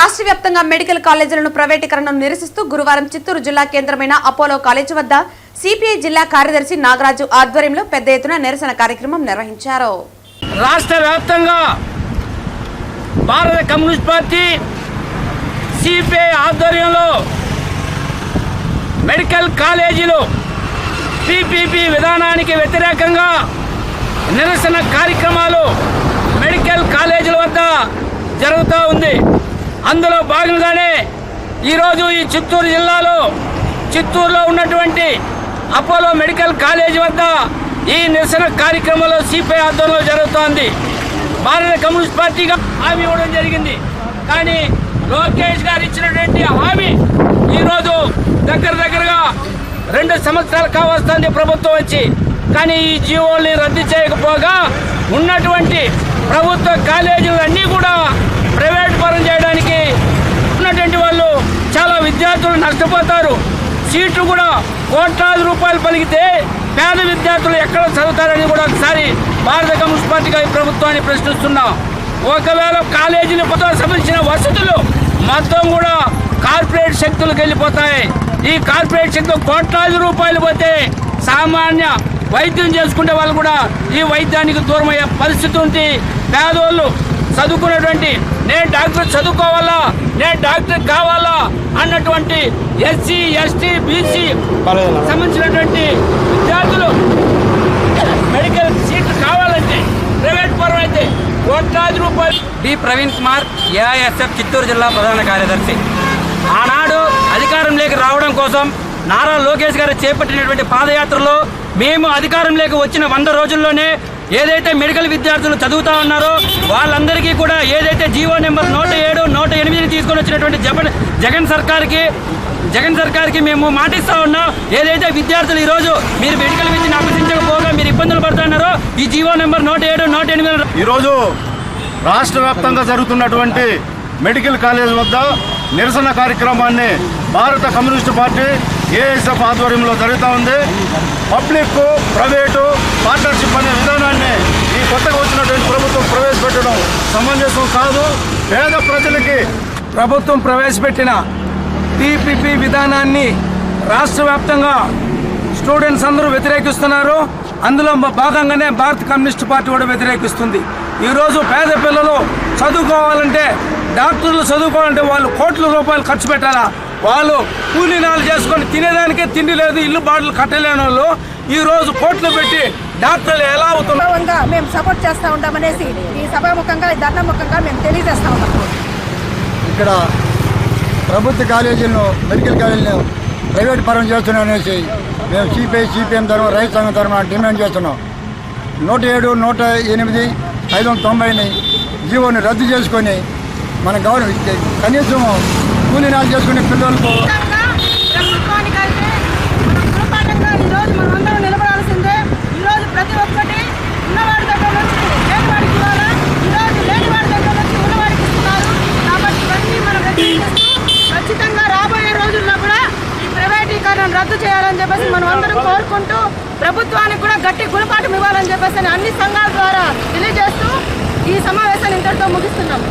రాష్ట్ర వ్యాప్తంగా మెడికల్ కాలేజీలను ప్రైవేటీకరణను నిరసిస్తూ గురువారం చిత్తూరు జిల్లా కేంద్రమైన అపోలో కాలేజీ వద్ద సిపిఐ జిల్లా కార్యదర్శి నాగరాజు ఆధ్వర్యంలో పెద్ద ఎత్తున నిరసన కార్యక్రమం నిర్వహించారు. రాష్ట్ర వ్యాప్తంగా భారత కమ్యూనిస్ట్ పార్టీ సిపిఐ ఆధ్వర్యంలో మెడికల్ కాలేజీలు పిపిపి విధానానికి వ్యతిరేకంగా నిరసన కార్యక్రమాలు మెడికల్ కాలేజీల వద్ద జరుగుతూ ఉంది. అందులో భాగంగానే ఈరోజు ఈ చిత్తూరు జిల్లాలో చిత్తూరులో ఉన్నటువంటి అపోలో మెడికల్ కాలేజీ వద్ద ఈ నిరసన కార్యక్రమంలో సిపిఐ ఆధ్వర్యంలో జరుగుతోంది. భారత కమ్యూనిస్ట్ పార్టీగా హామీ ఇవ్వడం జరిగింది. కానీ లోకేష్ గారు ఇచ్చినటువంటి హామీ ఈరోజు దగ్గర దగ్గరగా రెండు సంవత్సరాలు కావస్తుంది ప్రభుత్వం వచ్చి. కానీ ఈ జీవోల్ని రద్దు చేయకపోగా ఉన్నటువంటి ప్రభుత్వ కాలేజీలు అన్నీ కూడా ప్రైవేట్ పరం చేయడానికి ఉన్నటువంటి వాళ్ళు చాలా విద్యార్థులు నష్టపోతారు. సీట్లు కూడా కోట్లాది రూపాయలు పలికితే పేద విద్యార్థులు ఎక్కడ చదువుతారని కూడా ఒకసారి భారత కమ్యూనిస్ట్ పార్టీగా ఈ ప్రభుత్వాన్ని ప్రశ్నిస్తున్నాం. ఒకవేళ కాలేజీలు సంబంధించిన వసతులు మొత్తం కూడా కార్పొరేట్ శక్తులకు వెళ్ళిపోతాయి. ఈ కార్పొరేట్ శక్తులు కోట్లాది రూపాయలు పోతే సామాన్య వైద్యం చేసుకునే వాళ్ళు కూడా ఈ వైద్యానికి దూరమయ్యే పరిస్థితి ఉంది. పేదోళ్ళు చదువుకున్నటువంటి నేను డాక్టర్ చదువుకోవాలా? నేను డాక్టర్ కావాలా? అన్నటువంటి ఎస్సీ ఎస్టీ బీసీ సంబంధించినటువంటి విద్యార్థులు మెడికల్ సీట్లు కావాలంటే ప్రైవేట్ పరం అయితే కోట్లాది రూపాయలు. డి ప్రవీణ్ కుమార్ ఏఐఎస్ఎఫ్ చిత్తూరు జిల్లా ప్రధాన కార్యదర్శి. ఆనాడు అధికారంలోకి రావడం కోసం నారా లోకేష్ గారు చేపట్టినటువంటి పాదయాత్రలో మేము అధికారంలోకి వచ్చిన వంద రోజుల్లోనే ఏదైతే మెడికల్ విద్యార్థులు చదువుతా ఉన్నారో వాళ్ళందరికీ కూడా ఏదైతే జీవో నెంబర్ నూట ఉన్నటువంటి జగన్ జగన్ సర్కార్కి జగన్ సర్కార్కి మేము మాటిస్తా ఉన్నాం. ఏదైతే విద్యార్థులు ఈరోజు మీరు మెడికల్ విద్యను అభ్యసించకపోగా మీరు ఇబ్బందులు పడుతున్నారో ఈ జీవో నెంబర్ నూట ఏడు నూట ఎనిమిది ఈరోజు రాష్ట్ర వ్యాప్తంగా జరుగుతున్నటువంటి మెడికల్ కాలేజ్ వద్ద నిరసన కార్యక్రమాన్ని భారత కమ్యూనిస్టు పార్టీ ఏఎస్ఎఫ్ ఆధ్వర్యంలో జరుగుతూ ఉంది. పబ్లిక్ ప్రైవేటు పార్ట్నర్షిప్ అనే విధానాన్ని ఈ కొత్తగా వచ్చినటువంటి ప్రభుత్వం ప్రవేశపెట్టడం సమంజసం కాదు. పేద ప్రజలకి ప్రభుత్వం ప్రవేశపెట్టిన టీపీపీ విధానాన్ని రాష్ట్ర వ్యాప్తంగా స్టూడెంట్స్ అందరూ వ్యతిరేకిస్తున్నారు. అందులో భాగంగానే భారత కమ్యూనిస్ట్ పార్టీ కూడా వ్యతిరేకిస్తుంది. ఈరోజు పేద పిల్లలు చదువుకోవాలంటే డాక్టర్లు చదువుకోవాలంటే వాళ్ళు కోట్ల రూపాయలు ఖర్చు పెట్టాలా? వాళ్ళు కూలీనాలు చేసుకొని తినేదానికే తిండి లేదు ఇల్లు బాటలు కట్టలేని వాళ్ళు ఈరోజు కోట్లు పెట్టి డాక్టర్లు ఎలా అవుతున్నారు మేము సపోర్ట్ చేస్తూ ఉంటామనేసి ఈ సభాముఖంగా ధర్నాముఖంగా మేము తెలియజేస్తూ ఉన్నాం ఇక్కడ ప్రభుత్వ కాలేజీలను మెడికల్ కాలేజీలను ప్రైవేట్ పరం చేస్తున్నారనేసి మేము సిపిఐ సిపిఎం తరఫున రైతు సంఘం తరఫున డిమాండ్ చేస్తున్నాం. నూట ఏడు నూట ఎనిమిది ఐదు వందల తొంభైని జీవోని రద్దు చేసుకొని మన గవర్నమెంట్ కనీసం కూలీనాలు చేసుకునే పిల్లలకు చేయాలని చెప్పేసి మనం అందరం కోరుకుంటూ ప్రభుత్వానికి కూడా గట్టి గుణపాఠం ఇవ్వాలని చెప్పేసి అన్ని సంఘాల ద్వారా తెలియజేస్తూ ఈ సమావేశాన్ని ఇంతటితో ముగిస్తున్నాం.